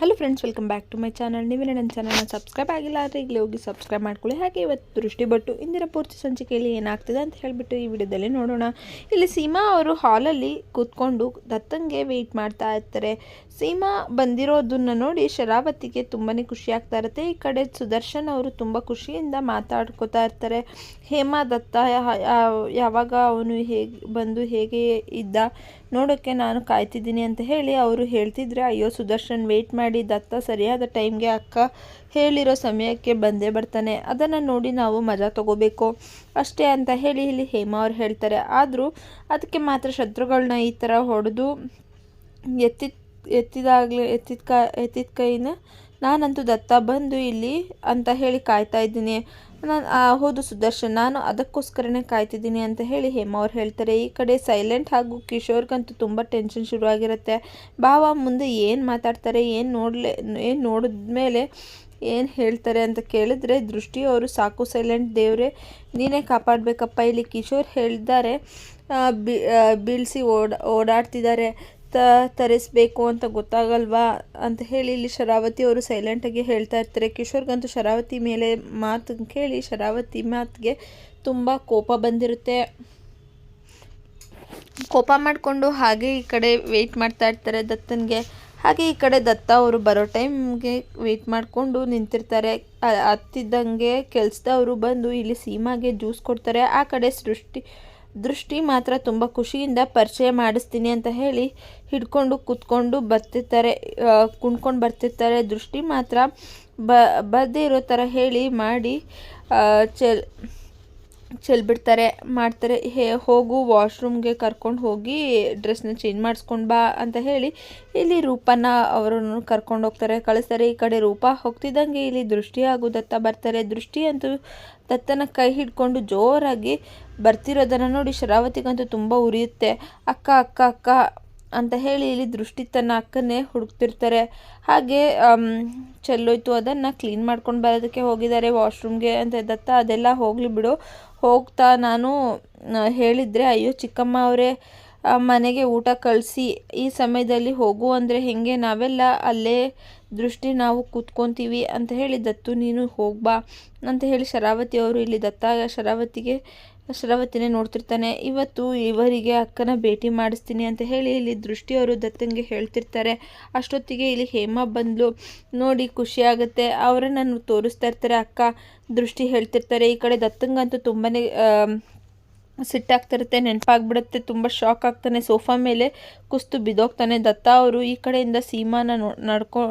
Hello friends welcome back to my channel ನೀವೇ ನನ್ನ ಚಾನಲ್ನ ಸಬ್ಸ್ಕ್ರೈಬ್ ಆಗಿಲ್ಲ ಆದರೆ ಈಗಲೇ ಹೋಗಿ ಸಬ್ಸ್ಕ್ರೈಬ್ ಮಾಡ್ಕೊಳ್ಳಿ. ಹಾಗೆ ಇವತ್ತು ದೃಷ್ಟಿ ಬಟ್ಟು ಇಂದಿನ ಪೂರ್ತಿ ಸಂಚಿಕೆಯಲ್ಲಿ ಏನಾಗ್ತಿದೆ ಅಂತ ಹೇಳಿಬಿಟ್ಟು ಈ ವಿಡಿಯೋದಲ್ಲಿ ನೋಡೋಣ. ಇಲ್ಲಿ ಸೀಮಾ ಅವರು ಹಾಲಲ್ಲಿ ಕೂತ್ಕೊಂಡು ದತ್ತಂಗೆ ವೆಯ್ಟ್ ಮಾಡ್ತಾ ಇರ್ತಾರೆ. ಸೀಮಾ ಬಂದಿರೋದನ್ನ ನೋಡಿ ಶರಾವತಿಗೆ ತುಂಬಾ ಖುಷಿ ಆಗ್ತಾ ಇರುತ್ತೆ. ಈ ಕಡೆ ಸುದರ್ಶನ್ ಅವರು ತುಂಬ ಖುಷಿಯಿಂದ ಮಾತಾಡ್ಕೋತಾ ಇರ್ತಾರೆ. ಹೇಮಾ ದತ್ತ ಯಾವಾಗ ಅವನು ಹೇಗೆ, ಬಂದು ಹೇಗೆ ಇದ್ದ ನೋಡೋಕ್ಕೆ ನಾನು ಕಾಯ್ತಿದ್ದೀನಿ ಅಂತ ಹೇಳಿ ಅವರು ಹೇಳ್ತಿದ್ರೆ, ಅಯ್ಯೋ ಸುದರ್ಶನ್ ವೆಯ್ಟ್ ಮಾಡಿ, ದತ್ತ ಸರಿಯಾದ ಟೈಮ್ಗೆ ಅಕ್ಕ ಹೇಳಿರೋ ಸಮಯಕ್ಕೆ ಬಂದೇ ಬರ್ತಾನೆ. ಅದನ್ನು ನೋಡಿ ನಾವು ಮಜಾ ತಗೋಬೇಕು. ಅಷ್ಟೇ ಅಂತ ಹೇಳಿ ಇಲ್ಲಿ ಹೇಮಾ ಅವ್ರು ಹೇಳ್ತಾರೆ. ಆದರೂ ಅದಕ್ಕೆ ಮಾತ್ರ ಶತ್ರುಗಳನ್ನ ಈ ಥರ ಹೊಡೆದು ಎತ್ತಿದ ಎತ್ತಿದಾಗಲೇ ಎತ್ತಿದ ಕೈ ಎತ್ತಿದ ಕೈನ ನಾನಂತೂ ದತ್ತ ಬಂದು ಇಲ್ಲಿ ಅಂತ ಹೇಳಿ ಕಾಯ್ತಾ ಇದ್ದೀನಿ. ನಾನು ಹೌದು ಸುದರ್ಶನ್, ನಾನು ಅದಕ್ಕೋಸ್ಕರನೇ ಕಾಯ್ತಿದ್ದೀನಿ ಅಂತ ಹೇಳಿ ಹೇಮ ಅವ್ರು ಹೇಳ್ತಾರೆ. ಈ ಕಡೆ ಸೈಲೆಂಟ್ ಹಾಗೂ ಕಿಶೋರ್ಗಂತೂ ತುಂಬ ಟೆನ್ಷನ್ ಶುರುವಾಗಿರುತ್ತೆ. ಭಾವ ಮುಂದೆ ಏನು ಮಾತಾಡ್ತಾರೆ, ಏನು ನೋಡಲೆ, ಏನು ನೋಡಿದ್ಮೇಲೆ ಏನು ಹೇಳ್ತಾರೆ ಅಂತ ಕೇಳಿದ್ರೆ, ದೃಷ್ಟಿ ಅವರು, ಸಾಕು ಸೈಲೆಂಟ್ ದೇವರೇ, ನೀನೇ ಕಾಪಾಡಬೇಕಪ್ಪ. ಇಲ್ಲಿ ಕಿಶೋರ್ ಹೇಳಿದ್ದಾರೆ. ಬಿ ಬೀಳಿಸಿ ಓಡ, ಓಡಾಡ್ತಿದ್ದಾರೆ. ತರಿಸ್ಬೇಕು ಅಂತ ಗೊತ್ತಾಗಲ್ವಾ ಅಂತ ಹೇಳಿ ಇಲ್ಲಿ ಶರಾವತಿ ಅವರು ಸೈಲೆಂಟಾಗಿ ಹೇಳ್ತಾ ಇರ್ತಾರೆ. ಕಿಶೋರ್ಗಂತೂ ಶರಾವತಿ ಮೇಲೆ ಮಾತು ಕೇಳಿ ಶರಾವತಿ ಮಾತಿಗೆ ತುಂಬ ಕೋಪ ಬಂದಿರುತ್ತೆ. ಕೋಪ ಮಾಡಿಕೊಂಡು ಹಾಗೆ ಈ ಕಡೆ ವೆಯ್ಟ್ ಮಾಡ್ತಾ ಇರ್ತಾರೆ ದತ್ತನಿಗೆ. ಹಾಗೆ ಈ ಕಡೆ ದತ್ತ ಅವರು ಬರೋ ಟೈಮ್ಗೆ ವೆಯ್ಟ್ ಮಾಡಿಕೊಂಡು ನಿಂತಿರ್ತಾರೆ. ಹತ್ತಿದ್ದಂಗೆ ಕೆಲಸದವರು ಬಂದು ಇಲ್ಲಿ ಸೀಮಾಗೆ ಜ್ಯೂಸ್ ಕೊಡ್ತಾರೆ. ಆ ಕಡೆ ಸೃಷ್ಟಿ ದೃಷ್ಟಿ ಮಾತ್ರ ತುಂಬ ಖುಷಿಯಿಂದ ಪರಿಚಯ ಮಾಡಿಸ್ತೀನಿ ಅಂತ ಹೇಳಿ ಹಿಡ್ಕೊಂಡು ಕೂತ್ಕೊಂಡು ಬರ್ತಿರ್ತಾರೆ ಕುಣ್ಕೊಂಡು ಬರ್ತಿರ್ತಾರೆ. ದೃಷ್ಟಿ ಮಾತ್ರ ಬ, ಬರದೇ ಇರೋ ಥರ ಹೇಳಿ ಮಾಡಿ ಚೆಲ್ ಚೆಲ್ಬಿಡ್ತಾರೆ, ಮಾಡ್ತಾರೆ, ಹೇ, ಹೋಗು, ವಾಶ್ರೂಮ್ಗೆ ಕರ್ಕೊಂಡು ಹೋಗಿ ಡ್ರೆಸ್ನ ಚೇಂಜ್ ಮಾಡಿಸ್ಕೊಂಡು ಬಾ ಅಂತ ಹೇಳಿ ಇಲ್ಲಿ ರೂಪನ ಅವರನ್ನು ಕರ್ಕೊಂಡು ಹೋಗ್ತಾರೆ, ಕಳಿಸ್ತಾರೆ. ಈ ಕಡೆ ರೂಪ ಹೋಗ್ತಿದ್ದಂಗೆ ಇಲ್ಲಿ ದೃಷ್ಟಿ ಹಾಗೂ ದತ್ತ ಬರ್ತಾರೆ. ದೃಷ್ಟಿ ಅಂತೂ ದತ್ತನ ಕೈ ಹಿಡ್ಕೊಂಡು ಜೋರಾಗಿ ಬರ್ತಿರೋದನ್ನು ನೋಡಿ ಶರಾವತಿಗಂತೂ ತುಂಬ ಉರಿಯುತ್ತೆ. ಅಕ್ಕ ಅಕ್ಕ ಅಕ್ಕ ಅಂತ ಹೇಳಿ ಇಲ್ಲಿ ದೃಷ್ಟಿ ತನ್ನ ಅಕ್ಕನ್ನೇ ಹುಡುಕ್ತಿರ್ತಾರೆ. ಹಾಗೆ ಚೆಲ್ಲೋಯ್ತು. ಅದನ್ನು ಕ್ಲೀನ್ ಮಾಡ್ಕೊಂಡು ಬರೋದಕ್ಕೆ ಹೋಗಿದ್ದಾರೆ. ವಾಶ್ರೂಮ್ಗೆ ಅಂತ ದತ್ತ, ಅದೆಲ್ಲ ಹೋಗಲಿ ಬಿಡು. ಹೋಗ್ತಾ ನಾನು ಹೇಳಿದರೆ, ಅಯ್ಯೋ ಚಿಕ್ಕಮ್ಮ ಅವರೇ ಮನೆಗೆ ಊಟ ಕಳಿಸಿ. ಈ ಸಮಯದಲ್ಲಿ ಹೋಗು ಅಂದರೆ ಹೇಗೆ? ನಾವೆಲ್ಲ ಅಲ್ಲೇ ದೃಷ್ಟಿ ನಾವು ಕೂತ್ಕೊತೀವಿ ಅಂತ ಹೇಳಿ ದತ್ತು, ನೀನು ಹೋಗ್ಬಾ ಅಂತ ಹೇಳಿ ಶರಾವತಿ ಅವರು ಇಲ್ಲಿ ದತ್ತ ಶರಾವತಿಗೆ, ಶರಾವತಿನೇ ನೋಡ್ತಿರ್ತಾನೆ. ಇವತ್ತು ಇವರಿಗೆ ಅಕ್ಕನ ಭೇಟಿ ಮಾಡಿಸ್ತೀನಿ ಅಂತ ಹೇಳಿ ಇಲ್ಲಿ ದೃಷ್ಟಿಯವರು ದತ್ತಂಗೆ ಹೇಳ್ತಿರ್ತಾರೆ. ಅಷ್ಟೊತ್ತಿಗೆ ಇಲ್ಲಿ ಹೇಮಾ ಬಂದ್ಲು. ನೋಡಿ, ಖುಷಿ ಆಗುತ್ತೆ. ನಾನು ತೋರಿಸ್ತಾ ಇರ್ತಾರೆ ಅಕ್ಕ, ದೃಷ್ಟಿ ಹೇಳ್ತಿರ್ತಾರೆ. ಈ ಕಡೆ ದತ್ತಂಗಂತೂ ತುಂಬಾ ಸಿಟ್ಟಾಗ್ತಿರುತ್ತೆ, ನೆನಪಾಗ್ಬಿಡುತ್ತೆ, ತುಂಬ ಶಾಕ್ ಆಗ್ತಾನೆ. ಸೋಫಾ ಮೇಲೆ ಕುಸ್ತು ಬಿದ್ದೋಗ್ತಾನೆ. ದತ್ತ ಅವರು ಈ ಕಡೆಯಿಂದ ಸೀಮಾನ ನೋ, ನಡ್ಕೊ,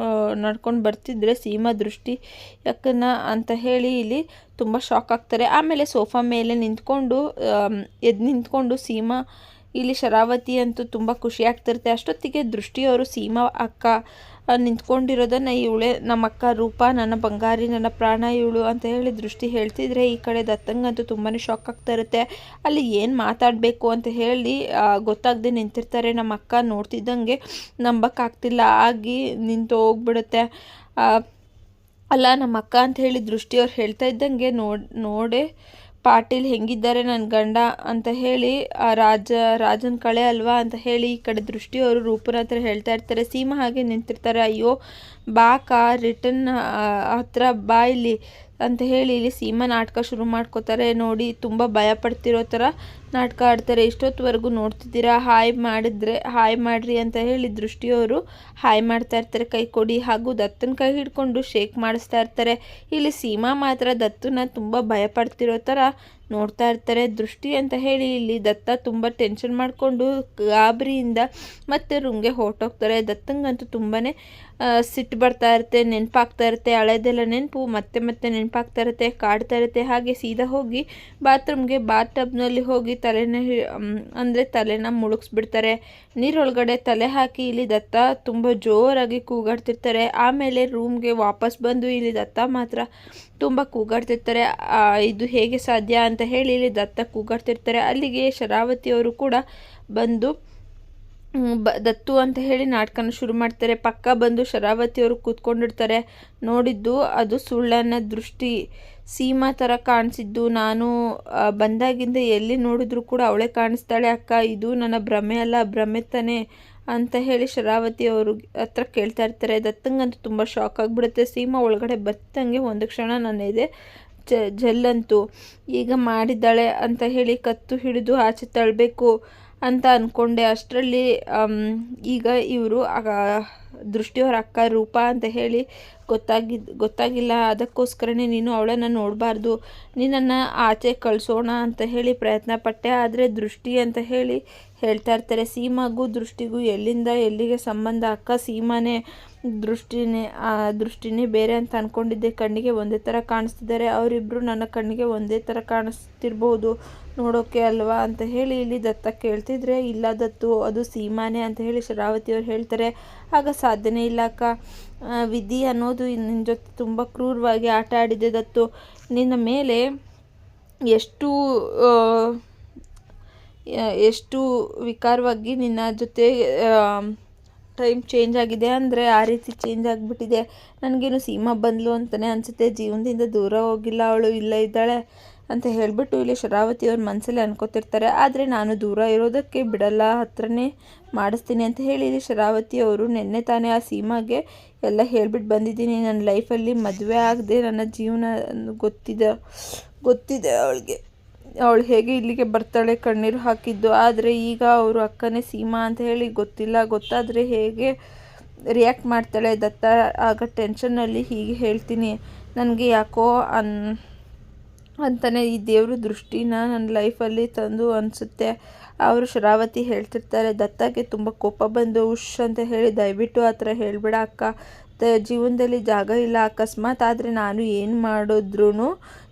ನಡ್ಕೊಂಡು ಬರ್ತಿದ್ರೆ ಸೀಮಾ ದೃಷ್ಟಿ ಯಾಕನ್ನ ಅಂತ ಹೇಳಿ ಇಲ್ಲಿ ತುಂಬ ಶಾಕ್ ಆಗ್ತಾರೆ. ಆಮೇಲೆ ಸೋಫಾ ಮೇಲೆ ನಿಂತ್ಕೊಂಡು ಎದ್ದು ನಿಂತ್ಕೊಂಡು ಸೀಮಾ ಇಲ್ಲಿ ಶರಾವತಿ ಅಂತೂ ತುಂಬ ಖುಷಿ ಆಗ್ತಿರುತ್ತೆ. ಅಷ್ಟೊತ್ತಿಗೆ ದೃಷ್ಟಿಯವರು ಸೀಮಾ ಅಕ್ಕ ನಿಂತ್ಕೊಂಡಿರೋದನ್ನು ಇವಳೆ ನಮ್ಮ ಅಕ್ಕ ರೂಪ, ನನ್ನ ಬಂಗಾರಿ, ನನ್ನ ಪ್ರಾಣ ಇವಳು ಅಂತ ಹೇಳಿ ದೃಷ್ಟಿ ಹೇಳ್ತಿದ್ರೆ ಈ ಕಡೆ ದತ್ತಂಗಂತೂ ತುಂಬಾ ಶಾಕ್ ಆಗ್ತಾ ಇರುತ್ತೆ. ಅಲ್ಲಿ ಏನು ಮಾತಾಡಬೇಕು ಅಂತ ಹೇಳಿ ಗೊತ್ತಾಗದೆ ನಿಂತಿರ್ತಾರೆ ನಮ್ಮ ಅಕ್ಕ. ನೋಡ್ತಿದ್ದಂಗೆ ನಂಬಕ್ಕಾಗ್ತಿಲ್ಲ. ಆಗಿ ನಿಂತು ಹೋಗ್ಬಿಡುತ್ತೆ. ಅಲ್ಲ, ನಮ್ಮ ಅಕ್ಕ ಅಂತ ಹೇಳಿ ದೃಷ್ಟಿಯವ್ರು ಹೇಳ್ತಾ ಇದ್ದಂಗೆ ನೋಡಿ, ನೋಡೆ ಪಾಟೀಲ್ ಹೆಂಗಿದ್ದಾರೆ ನನ್ನ ಗಂಡ ಅಂತ ಹೇಳಿ, ಆ ರಾಜ, ರಾಜನ ಕಳೆ ಅಲ್ವಾ ಅಂತ ಹೇಳಿ ಈ ಕಡೆ ದೃಷ್ಟಿಯವರು ರೂಪನ ಹತ್ರ ಹೇಳ್ತಾ ಇರ್ತಾರೆ. ಸೀಮಾ ಹಾಗೆ ನಿಂತಿರ್ತಾರೆ. ಅಯ್ಯೋ ಬಾಕ ರಿಟರ್ನ್ ಹತ್ರ ಬಾ ಇಲ್ಲಿ. ಅಂತ ಹೇಳಿ ಇಲ್ಲಿ ಸೀಮಾ ನಾಟಕ ಶುರು ಮಾಡ್ಕೋತಾರೆ. ನೋಡಿ, ತುಂಬ ಭಯ ಪಡ್ತಿರೋ ಥರ ನಾಟಕ ಆಡ್ತಾರೆ. ಇಷ್ಟೊತ್ತುವರೆಗೂ ನೋಡ್ತಿದ್ದೀರಾ? ಹಾಯ್ ಮಾಡಿದ್ರೆ, ಹಾಯ್ ಮಾಡ್ರಿ ಅಂತ ಹೇಳಿ ದೃಷ್ಟಿಯವರು ಹಾಯ್ ಮಾಡ್ತಾ ಇರ್ತಾರೆ. ಕೈ ಕೊಡಿ ಹಾಗೂ ದತ್ತನ ಕೈ ಹಿಡ್ಕೊಂಡು ಶೇಕ್ ಮಾಡಿಸ್ತಾ ಇರ್ತಾರೆ. ಇಲ್ಲಿ ಸೀಮಾ ಮಾತ್ರ ದತ್ತನ ತುಂಬ ಭಯ ಪಡ್ತಿರೋ ಥರ ನೋಡ್ತಾ ಇರ್ತಾರೆ. ದೃಷ್ಟಿ ಅಂತ ಹೇಳಿ ಇಲ್ಲಿ ದತ್ತ ತುಂಬ ಟೆನ್ಷನ್ ಮಾಡಿಕೊಂಡು ಗಾಬರಿಯಿಂದ ಮತ್ತೆ ರೂಮ್ಗೆ ಹೊರಟೋಗ್ತಾರೆ. ದತ್ತಂಗಂತೂ ತುಂಬಾ ಸಿಟ್ಟು ಬರ್ತಾ ಇರುತ್ತೆ, ನೆನಪಾಗ್ತಾ ಇರುತ್ತೆ. ಹಳೆದೆಲ್ಲ ನೆನಪು ಮತ್ತೆ ಮತ್ತೆ ನೆನಪಾಗ್ತಾ ಇರುತ್ತೆ, ಕಾಡ್ತಾ ಇರುತ್ತೆ. ಹಾಗೆ ಸೀದಾ ಹೋಗಿ ಬಾತ್ರೂಮ್ಗೆ ಬಾತ್ ಟಬ್ನಲ್ಲಿ ಹೋಗಿ ತಲೆನ ಅಂದರೆ ತಲೆನ ಮುಳುಗಿಸ್ಬಿಡ್ತಾರೆ. ನೀರೊಳಗಡೆ ತಲೆ ಹಾಕಿ ಇಲ್ಲಿ ದತ್ತ ತುಂಬ ಜೋರಾಗಿ ಕೂಗಾಡ್ತಿರ್ತಾರೆ. ಆಮೇಲೆ ರೂಮ್ಗೆ ವಾಪಸ್ ಬಂದು ಇಲ್ಲಿ ದತ್ತ ಮಾತ್ರ ತುಂಬ ಕೂಗಾಡ್ತಿರ್ತಾರೆ. ಇದು ಹೇಗೆ ಸಾಧ್ಯ ಅಂತ ಹೇಳಿ ಇಲ್ಲಿ ದತ್ತ ಕೂಗಾಡ್ತಿರ್ತಾರೆ. ಅಲ್ಲಿಗೆ ಶರಾವತಿಯವರು ಕೂಡ ಬಂದು ದತ್ತು ಅಂತ ಹೇಳಿ ನಾಟಕನ ಶುರು ಮಾಡ್ತಾರೆ. ಪಕ್ಕ ಬಂದು ಶರಾವತಿಯವರು ಕೂತ್ಕೊಂಡಿರ್ತಾರೆ. ನೋಡಿದ್ದು ಅದು ಸುಳ್ಳನ್ನ ದೃಷ್ಟಿ. ಸೀಮಾ ಥರ ಕಾಣಿಸಿದ್ದು. ನಾನು ಬಂದಾಗಿಂದ ಎಲ್ಲಿ ನೋಡಿದ್ರು ಕೂಡ ಅವಳೇ ಕಾಣಿಸ್ತಾಳೆ, ಅಕ್ಕ, ಇದು ನನ್ನ ಭ್ರಮೆ ಅಲ್ಲ, ಭ್ರಮೆ ತಾನೆ ಅಂತ ಹೇಳಿ ಶರಾವತಿ ಅವರು ಹತ್ರ ಕೇಳ್ತಾ ಇರ್ತಾರೆ. ದತ್ತಂಗಂತೂ ತುಂಬ ಶಾಕ್ ಆಗಿಬಿಡುತ್ತೆ. ಸೀಮಾ ಒಳಗಡೆ ಬತ್ತಂಗೆ ಒಂದು ಕ್ಷಣ ನನ್ನ ಇದೆ ಜ ಜಲ್ಲಂತು ಈಗ ಮಾಡಿದ್ದಾಳೆ ಅಂತ ಹೇಳಿ ಕತ್ತು ಹಿಡಿದು ಆಚೆ ತಳ್ಳಬೇಕು ಅಂತ ಅಂದ್ಕೊಂಡೆ ಅಷ್ಟರಲ್ಲಿ ಈಗ ಇವರು ದೃಷ್ಟಿಯವರ ಅಕ್ಕ ರೂಪ ಅಂತ ಹೇಳಿ ಗೊತ್ತಾಗಿದ್ದು ಗೊತ್ತಾಗಿಲ್ಲ. ಅದಕ್ಕೋಸ್ಕರನೇ ನೀನು ಅವಳನ್ನು ನೋಡಬಾರ್ದು. ನಿನ್ನನ್ನು ಆಚೆ ಕಳಿಸೋಣ ಅಂತ ಹೇಳಿ ಪ್ರಯತ್ನ ಪಟ್ಟೆ. ಆದರೆ ದೃಷ್ಟಿ ಅಂತ ಹೇಳಿ ಹೇಳ್ತಾ ಇರ್ತಾರೆ. ಸೀಮಾಗೂ ದೃಷ್ಟಿಗೂ ಎಲ್ಲಿಂದ ಎಲ್ಲಿಗೆ ಸಂಬಂಧ? ಅಕ್ಕ ಸೀಮಾನೇ ದೃಷ್ಟಿನೇ, ಆ ದೃಷ್ಟಿನೇ ಬೇರೆ ಅಂತ ಅಂದ್ಕೊಂಡಿದ್ದೆ ಕಣ್ಣಿಗೆ ಒಂದೇ ಥರ ಕಾಣಿಸ್ತಿದ್ದಾರೆ. ಅವರಿಬ್ಬರು ನನ್ನ ಕಣ್ಣಿಗೆ ಒಂದೇ ಥರ ಕಾಣಿಸ್ತಿರ್ಬೋದು. ನೋಡೋಕ್ಕೆ ಅಲ್ವಾ ಅಂತ ಹೇಳಿ ಇಲ್ಲಿ ದತ್ತ ಕೇಳ್ತಿದ್ರೆ, ಇಲ್ಲ ದತ್ತು, ಅದು ಸೀಮಾನೆ ಅಂತ ಹೇಳಿ ಶರಾವತಿಯವ್ರು ಹೇಳ್ತಾರೆ. ಆಗ ಸಾಧ್ಯನೇ ಇಲ್ಲ ಅಕ್ಕ. ವಿಧಿ ಅನ್ನೋದು ನಿನ್ನ ಜೊತೆ ತುಂಬ ಕ್ರೂರವಾಗಿ ಆಟ ಆಡಿದೆ ದತ್ತು. ನಿನ್ನ ಮೇಲೆ ಎಷ್ಟು ಎಷ್ಟು ವಿಕಾರವಾಗಿ ನಿನ್ನ ಜೊತೆ ಟೈಮ್ ಚೇಂಜ್ ಆಗಿದೆ ಅಂದರೆ ಆ ರೀತಿ ಚೇಂಜ್ ಆಗಿಬಿಟ್ಟಿದೆ. ನನಗೇನು ಸೀಮಾ ಬಂದಳು ಅಂತಲೇ ಅನಿಸುತ್ತೆ. ಜೀವನದಿಂದ ದೂರ ಹೋಗಿಲ್ಲ ಅವಳು, ಇಲ್ಲ ಇದ್ದಾಳೆ. ಅಂತ ಹೇಳಿಬಿಟ್ಟು ಇಲ್ಲಿ ಶರಾವತಿ ಅವ್ರ ಮನಸ್ಸಲ್ಲಿ ಅನ್ಕೋತಿರ್ತಾರೆ. ಆದರೆ ನಾನು ದೂರ ಇರೋದಕ್ಕೆ ಬಿಡಲ್ಲ, ಹತ್ರನೇ ಮಾಡಿಸ್ತೀನಿ ಅಂತ ಹೇಳಿ ಇಲ್ಲಿ ಶರಾವತಿ ಅವರು ನಿನ್ನೆ ತಾನೇ ಆ ಸೀಮಾಗೆ ಎಲ್ಲ ಹೇಳ್ಬಿಟ್ಟು ಬಂದಿದ್ದೀನಿ. ನನ್ನ ಲೈಫಲ್ಲಿ ಮದುವೆ ಆಗದೆ ನನ್ನ ಜೀವನ ಗೊತ್ತಿದೆ ಗೊತ್ತಿದೆ ಅವಳಿಗೆ. ಅವಳು ಹೇಗೆ ಇಲ್ಲಿಗೆ ಬರ್ತಾಳೆ, ಕಣ್ಣೀರು ಹಾಕಿದ್ದು. ಆದರೆ ಈಗ ಅವರು ಅಕ್ಕನೇ ಸೀಮಾ ಅಂತ ಹೇಳಿ ಗೊತ್ತಿಲ್ಲ. ಗೊತ್ತಾದರೆ ಹೇಗೆ ರಿಯಾಕ್ಟ್ ಮಾಡ್ತಾಳೆ ದತ್ತ? ಆಗ ಟೆನ್ಷನ್ನಲ್ಲಿ ಹೀಗೆ ಹೇಳ್ತೀನಿ. ನನಗೆ ಯಾಕೋ ಅನ್ ಅಂತಲೇ ಈ ದೇವರು ದೃಷ್ಟಿನ ನನ್ನ ಲೈಫಲ್ಲಿ ತಂದು ಅನಿಸುತ್ತೆ. ಅವರು ಶರಾವತಿ ಹೇಳ್ತಿರ್ತಾರೆ, ದತ್ತಾಗೆ ತುಂಬ ಕೋಪ ಬಂದು ಉಶ್ ಅಂತ ಹೇಳಿ ದಯವಿಟ್ಟು ಆ ಥರ ಹೇಳಿಬಿಡ ಅಕ್ಕ. ಜೀವನದಲ್ಲಿ ಜಾಗ ಇಲ್ಲ, ಅಕಸ್ಮಾತ್ ಆದರೆ ನಾನು ಏನು ಮಾಡಿದ್ರೂ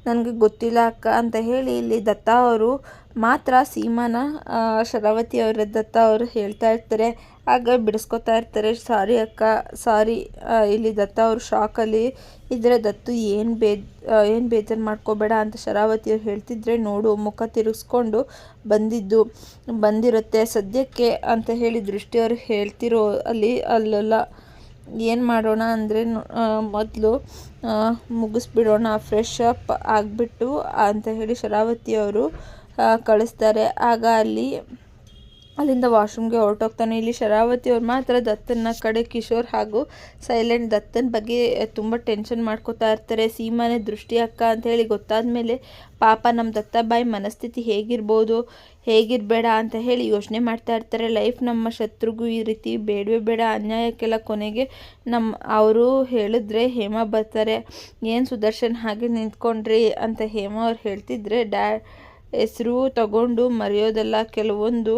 ನನಗೆ ಗೊತ್ತಿಲ್ಲ ಅಕ್ಕ ಅಂತ ಹೇಳಿ ಇಲ್ಲಿ ದತ್ತ ಅವರು ಮಾತ್ರ ಸೀಮಾನ ಶರಾವತಿ ಅವರ ದತ್ತ ಅವರು ಹೇಳ್ತಾ ಇರ್ತಾರೆ. ಆಗ ಬಿಡಿಸ್ಕೊತಾ ಇರ್ತಾರೆ, ಸಾರಿ ಅಕ್ಕ, ಸಾರಿ ಇಲ್ಲಿ ದತ್ತ ಅವರು ಶಾಕಲ್ಲಿ ಇದ್ರೆ ದತ್ತು ಏನು ಬೇ ಏನು ಬೇಜಾರು ಮಾಡ್ಕೋಬೇಡ ಅಂತ ಶರಾವತಿ ಅವ್ರು ಹೇಳ್ತಿದ್ರೆ ನೋಡು, ಮುಖ ತಿರುಗಿಸ್ಕೊಂಡು ಬಂದಿದ್ದು, ಬಂದಿರುತ್ತೆ. ಸದ್ಯಕ್ಕೆ ಅಂತ ಹೇಳಿ ದೃಷ್ಟಿಯವರು ಹೇಳ್ತಿರೋ ಅಲ್ಲಿ ಅಲ್ಲೆಲ್ಲ. ಏನು ಮಾಡೋಣ ಅಂದರೆ ಮೊದಲು ಮುಗಿಸ್ಬಿಡೋಣ ಫ್ರೆಶ್ ಅಪ್ ಆಗಿಬಿಟ್ಟು ಅಂತ ಹೇಳಿ ಶರಾವತಿಯವರು ಕಳಿಸ್ತಾರೆ. ಆಗ ಅಲ್ಲಿ ಅಲ್ಲಿಂದ ವಾಶ್ರೂಮ್ಗೆ ಹೊರಟೋಗ್ತಾನೆ. ಇಲ್ಲಿ ಶರಾವತಿ ಅವ್ರು ಮಾತ್ರ ದತ್ತನ ಕಡೆ ಕಿಶೋರ್ ಹಾಗೂ ಸೈಲೆಂಟ್ ದತ್ತನ ಬಗ್ಗೆ ತುಂಬ ಟೆನ್ಷನ್ ಮಾಡ್ಕೋತಾ ಇರ್ತಾರೆ. ಸೀಮಾನೆ ದೃಷ್ಟಿ ಅಕ್ಕ ಅಂತ ಹೇಳಿ ಗೊತ್ತಾದ ಮೇಲೆ ಪಾಪ ನಮ್ಮ ದತ್ತಾಬಾಯಿ ಮನಸ್ಥಿತಿ ಹೇಗಿರ್ಬೋದು, ಹೇಗಿರಬೇಡ ಅಂತ ಹೇಳಿ ಯೋಚನೆ ಮಾಡ್ತಾ ಇರ್ತಾರೆ. ಲೈಫ್ ನಮ್ಮ ಶತ್ರುಗೂ ಈ ರೀತಿ ಬೇಡವೇ ಬೇಡ. ಅನ್ಯಾಯಕ್ಕೆಲ್ಲ ಕೊನೆಗೆ ನಮ್ಮ ಅವರು ಹೇಳಿದ್ರೆ ಹೇಮ ಬರ್ತಾರೆ. ಏನು ಸುದರ್ಶನ್ ಹಾಗೆ ನಿಂತ್ಕೊಂಡ್ರಿ ಅಂತ ಹೇಮ ಅವ್ರು ಹೇಳ್ತಿದ್ರೆ, ಡ್ಯಾ, ಹೆಸರು ತಗೊಂಡು ಮರೆಯೋದೆಲ್ಲ ಕೆಲವೊಂದು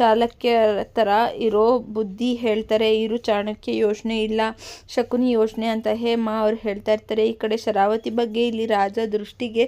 ಚಾಲಕ್ಯ ಥರ ಇರೋ ಬುದ್ಧಿ ಹೇಳ್ತಾರೆ, ಇರು ಚಾಣಕ್ಯ ಯೋಚನೆ ಇಲ್ಲ, ಶಕುನಿ ಯೋಚನೆ ಅಂತ ಹೇಮ ಅವ್ರು ಹೇಳ್ತಾ ಇರ್ತಾರೆ. ಈ ಕಡೆ ಶರಾವತಿ ಬಗ್ಗೆ ಇಲ್ಲಿ ರಾಜ ದೃಷ್ಟಿಗೆ